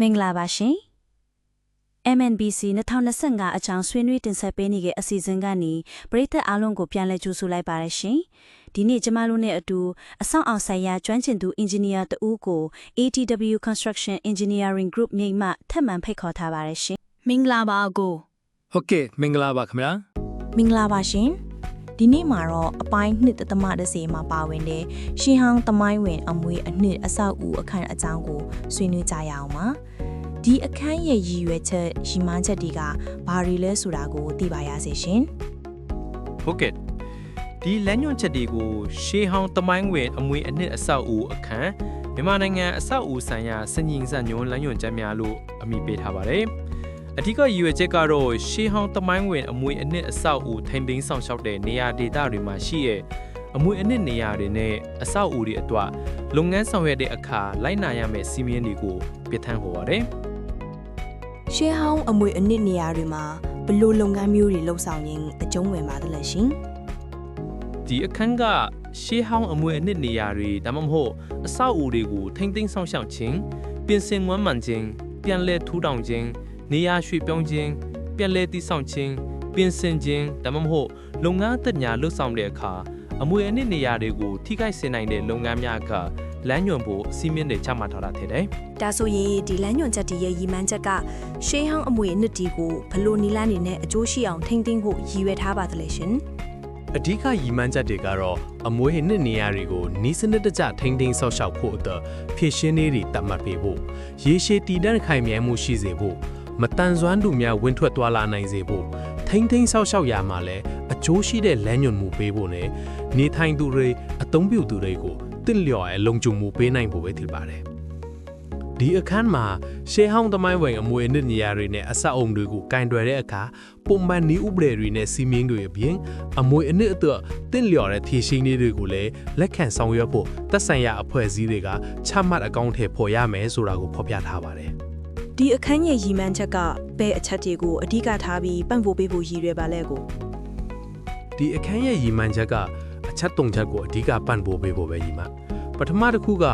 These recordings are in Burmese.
မင်္ဂလာပါရှင် MNBC 2025အချောင်းဆွေးနွေးတင်ဆက်ပေးနေတဲ့အစီအစဉ်ကနေပရိသတ်အားလုံးကိုပြန်လည်ကြိုဆိုလိုက်ပါရရှင်ဒီနေ့ကျမတို့နဲ့အတူအဆောင်အောင်ဆိုင်ရာကျွမ်းကျင်သူအင်ဂျင်နီယာတဦးကို ATW Construction Engineering Group မြိတ်မှထပ်မံဖိတ်ခေါ်ထားပါရရှင်မင်္ဂလာပါအကိုဟုတ်ကဲ့မင်္ဂလာပါခင်ဗျာမင်္ဂလာပါရှင်ဒီနေ့မှာတော့အပိုင်းနှစ်တသမတစ်စီမှာပါဝင်တဲ့ရှင်းဟောင်းသမိုင်းဝင်အမွေအနှစ်အဆောက်အဦအခန်းအကြောင်းကိုဆွေးနွေးကြရအောင်ပါ ဒီအခန်းရဲ့ရည်ရွယ်ချက်ရည်မှန်းချက်တွေကဘာတွေလဲဆိုတာကိုသိပါရစေရှင်ဟုတ်ကဲ့ဒီလမ်းညွှန်ချက်တွေကိုရှေးဟောင်းသမိုင်းဝင်အမွေအနှစ်အဆောက်အဦအခန်းမြန်မာနိုင်ငံအဆောက်အဦဆိုင်ရာစညင်စညွန်လမ်းညွှန်ချက်များလို့အမည်ပေးထားပါတယ်အဓိကရည်ရွယ်ချက်ကတော့ရှေးဟောင်းသမိုင်းဝင်အမွေအနှစ်အဆောက်အဦထိမ့်သိမ်းဆောင်ရှောက်တဲ့နေရာဒေသတွေမှာရှိရဲ့အမွေအနှစ်နေရာတွေနဲ့အဆောက်အဦတွေအတွက်လုပ်ငန်းဆောင်ရွက်တဲ့အခါလိုက်နာရမယ့်စီမင်းတွေကိုပြဋ္ဌာန်းဟောပါတယ် ရှင်းဟောင်းအမွေအနှစ်နေရာတွေမှာဘယ်လိုလုပ်ငန်းမျိုးတွေလှုပ်ဆောင်ရင်းအကျုံးဝင်ပါသလဲရှင်ဒီအခန်းကရှေးဟောင်းအမွေအနှစ်နေရာတွေဒါမှမဟုတ်အဆောက်အဦတွေကိုထိမ့်သိမ်းဆောင်ရှောက်ခြင်းပြင်ဆင်ဝမ်းမှန်ခြင်းပြန်လည်ထူထောင်ခြင်းနေရာရွှေ့ပြောင်းခြင်းပြန်လည်တည်ဆောက်ခြင်းပြင်ဆင်ခြင်းဒါမှမဟုတ်လုပ်ငန်းအသက်များလှုပ်ဆောင်တဲ့အခါအမွေအနှစ်နေရာတွေကိုထိခိုက်စေနိုင်တဲ့လုပ်ငန်းများက လမ်းညွှန်ဖို့အစီအမင်းတွေချမှတ်ထားတာဖြစ်တယ်ဒါဆိုရင်ဒီလမ်းညွှန်ချက်တီရဲ့ရည်မှန်းချက်ကရှေးဟောင်းအမွေအနှစ်တီကိုဘလို့နီလန်းနေနဲ့အကျိုးရှိအောင်ထိမ့်သိမ်းဖို့ရည်ရွယ်ထားပါသလဲရှင်အဓိကရည်မှန်းချက်တွေကတော့အမွေးနှစ်နေရာတွေကိုနီးစနစ်တကျထိန်းသိမ်းဆောက်ရှောက်ဖို့အတွက်ဖြည့်ရှင်းလေးတွေတတ်မှတ်ပေးဖို့ရေရှည်တည်တံ့ခိုင်မြဲမှုရှိစေဖို့မတန်ဆွမ်းသူများဝင်ထွက်သွားလာနိုင်စေဖို့ထိန်းသိမ်းဆောက်ရှောက်ရမှာလည်းအကျိုးရှိတဲ့လမ်းညွှန်မှုပေးဖို့နဲ့နေထိုင်သူတွေအသုံးပြုသူတွေကို တင့်လျော်ရဲ့လုံခြုံမှုပေးနိုင်ဖို့ပဲဖြစ်ပါတယ်ဒီအခန်းမှာရှေးဟောင်းသမိုင်းဝင်အမွေအနှစ်နေရာတွေနဲ့အဆောက်အုံတွေကိုကင်တွယ်တဲ့အခါပုံမှန်နည်းဥပဒေတွေနဲ့စီမင်းတွေအပြင်အမွေအနှစ်အတွက်တင့်လျော်တဲ့ဖြည့်ရှင်းလေးတွေကိုလည်းလက်ခံဆောင်ရွက်ဖို့သက်ဆိုင်ရာအဖွဲ့အစည်းတွေကချမှတ်အကောင့်ထဲပေါ်ရမယ်ဆိုတာကိုဖော်ပြထားပါတယ်ဒီအခန်းရဲ့ရည်မှန်းချက်ကဘယ်အချက်တွေကိုအဓိကထားပြီးပံ့ပိုးပေးဖို့ရည်ရွယ်ပါလဲကိုဒီအခန်းရဲ့ရည်မှန်းချက်ကအ ချက်၃ချက်ကိုအဓိကပံ့ပိုးပေးဖို့ပဲရည်မှန်းပထမတစ်ခုက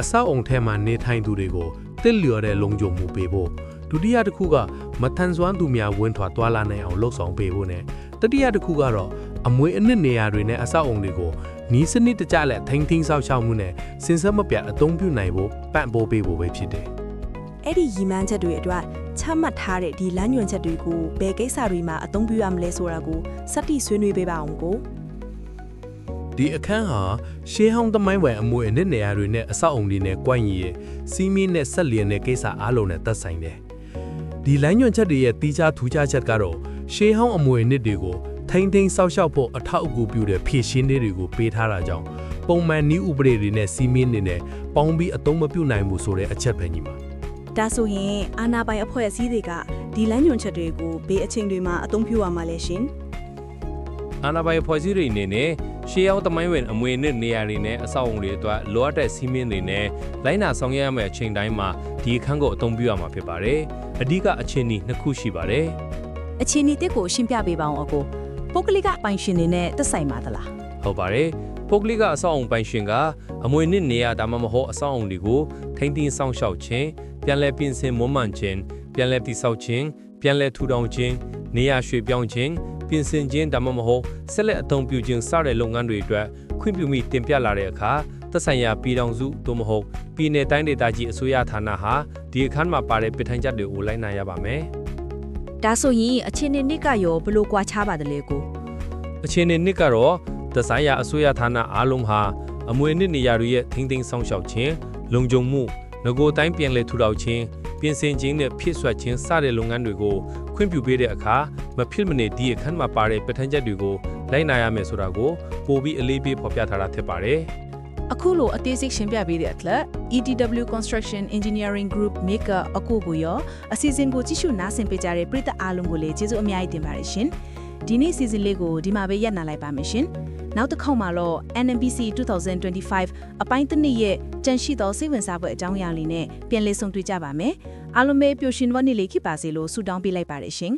အဆောက်အုံထဲမှာနေထိုင်သူတွေကိုတင့်လျော်တဲ့လုံခြုံမှုပေးဖို့ဒုတိယတစ်ခုကမထန်စွမ်းသူများဝင်ထွက်သွားလာနိုင်အောင်လှုပ်ဆောင်ပေးဖို့ ਨੇ တတိယတစ်ခုကတော့အမွေအနှစ်နေရာတွေနဲ့အဆောက်အုံတွေကိုနီးစနစ်တကျလက်ထိန်းသိမ်းဆောက်ရှောက်မှုနဲ့စင်ဆက်မပြတ်အသုံးပြုနိုင်ဖို့ပံ့ပိုးပေးဖို့ပဲဖြစ်တယ်အဲ့ဒီရည်မှန်းချက်တွေအတွက်ချမှတ်ထားတဲ့ဒီလမ်းညွှန်ချက်တွေကိုဘယ်ကိစ္စတွေမှာအသုံးပြုရမလဲဆိုတာကိုစက်တိဆွေးနွေးပေးပါအောင်ကို ဒီအခန်းဟာရှေးဟောင်းသမိုင်းဝင်အမွေအနှစ်နေရာတွေနဲ့အဆောက်အုံတွေနဲ့ကွန့်ရည်ရဲ့စီးမင်းနဲ့ဆက်လျင်တဲ့ကိစ္စအားလုံးနဲ့သက်ဆိုင်တယ်။ဒီလိုင်းညွှန်ချက်တွေရဲ့တီးခြားထူးခြားချက်ကတော့ရှေးဟောင်းအမွေအနှစ်တွေကိုထိမ့်သိမ်းဆောက်ရှောက်ဖို့အထောက်အကူပြုတဲ့ဖြည့်ရှင်းလေးတွေကိုပေးထားတာကြောင့်ပုံမှန်နည်းဥပဒေတွေနဲ့စီးမင်းတွေနဲ့ပေါင်းပြီးအသုံးမပြုနိုင်ဘူးဆိုတဲ့အချက်ပဲညီမဒါဆိုရင်အာနာပိုင်အဖွဲ့အစည်းတွေကဒီလမ်းညွှန်ချက်တွေကိုဘယ်အချိန်တွေမှာအသုံးပြုရမှာလဲရှင်အာနာပိုင်ဖွဲ့စည်းတွေအနေနဲ့ ရှေးဟောင်းသမိုင်းဝင်အမွေအနှစ်နေရာတွေနဲ့အဆောက်အုံတွေအတွက်လိုအပ်တဲ့စီးမင်းတွေနဲ့လိုင်းနာဆောင်ရွက်ရမယ့်အချိန်တိုင်းမှာဒီအခန်းကိုအသုံးပြုရမှာဖြစ်ပါတယ်။အဓိကအခြေအနေနှစ်ခုရှိပါတယ်အခြေအနေတစ်ကိုရှင်းပြပေးပါအောင်အကိုပုဂ္ဂလိကပိုင်ရှင်တွေနဲ့သက်ဆိုင်ပါသလား။ဟုတ်ပါတယ်။ပုဂ္ဂလိကအဆောက်အုံပိုင်ရှင်ကအမွေအနှစ်နေရာဒါမှမဟုတ်အဆောက်အုံတွေကိုထိမ့်သိမ်းဆောင်ရှောက်ခြင်းပြန်လည်ပြင်ဆင်မွမ်းမံခြင်းပြန်လည်တည်ဆောက်ခြင်းပြန်လည်ထူထောင်ခြင်းနေရာရွှေ့ပြောင်းခြင်း ပြင်ဆင်ခြင်းဒါမှမဟုတ်ဆက်လက်အသုံးပြုခြင်းစတဲ့လုပ်ငန်းတွေအတွက်ခွင့်ပြုမိတင်ပြလာတဲ့အခါသက်ဆိုင်ရာပြည်ထောင်စုသို့မဟုတ်ပြည်내တိုင်းဒေသကြီးအစိုးရဌာနဟာဒီအခန်းမှာပါတဲ့ပြဋ္ဌာန်းချက်တွေကိုလိုက်နာရပါမယ်ဒါဆိုရင်အခြေအနေနှစ်ကရောဘလို့ကွာခြားပါသလဲကို။အခြေအနေနှစ်ကတော့သက်ဆိုင်ရာအစိုးရဌာနအားလုံးဟာအမွေနှစ်နေရာတွေရဲ့ထိမ့်သိမ်းဆောင်ရှောက်ခြင်းလုံခြုံမှုငကိုတိုင်းပြန်လည်ထူထောင်ခြင်းပြင်ဆင်ခြင်းနဲ့ဖြစ်ဆွတ်ခြင်းစတဲ့လုပ်ငန်းတွေကိုခွင့်ပြုပေးတဲ့အခါ မဖြစ်မနေဒီအခန်းမှာပါတဲ့ပြဋ္ဌာန်းချက်တွေကိုလိုက်နာရမယ်ဆိုတာကိုပို့ပြီးအလေးပေးဖော်ပြထားတာဖြစ်ပါတယ်။အခုလိုအသေးစိတ်ရှင်းပြပေးတဲ့အတွက် ETW Construction Engineering Group Maker အကိုကိုရောအစီအစဉ်ကိုကြည့်ရှုနားဆင်ပေးကြတဲ့ပရိသတ်အားလုံးကိုလည်းကျေးဇူးအများကြီးတင်ပါတယ်ရှင်ဒီနေ့စီစဉ်လေးကိုဒီမှာပဲရပ်နာလိုက်ပါမယ်ရှင်နောက်တစ်ခေါက်မှာတော့ NMBC 2025အပိုင်းတစ်နှစ်ရဲ့ကြန့်ရှိသောစိတ်ဝင်စားဖွယ်အကြောင်းအရာလေးနဲ့ပြန်လည်ဆုံတွေ့ကြပါမယ်အားလုံးပဲပျော်ရွှင်ဝမ်းနေလေးဖြစ်ပါစေလို့ဆုတောင်းပေးလိုက်ပါတယ်ရှင်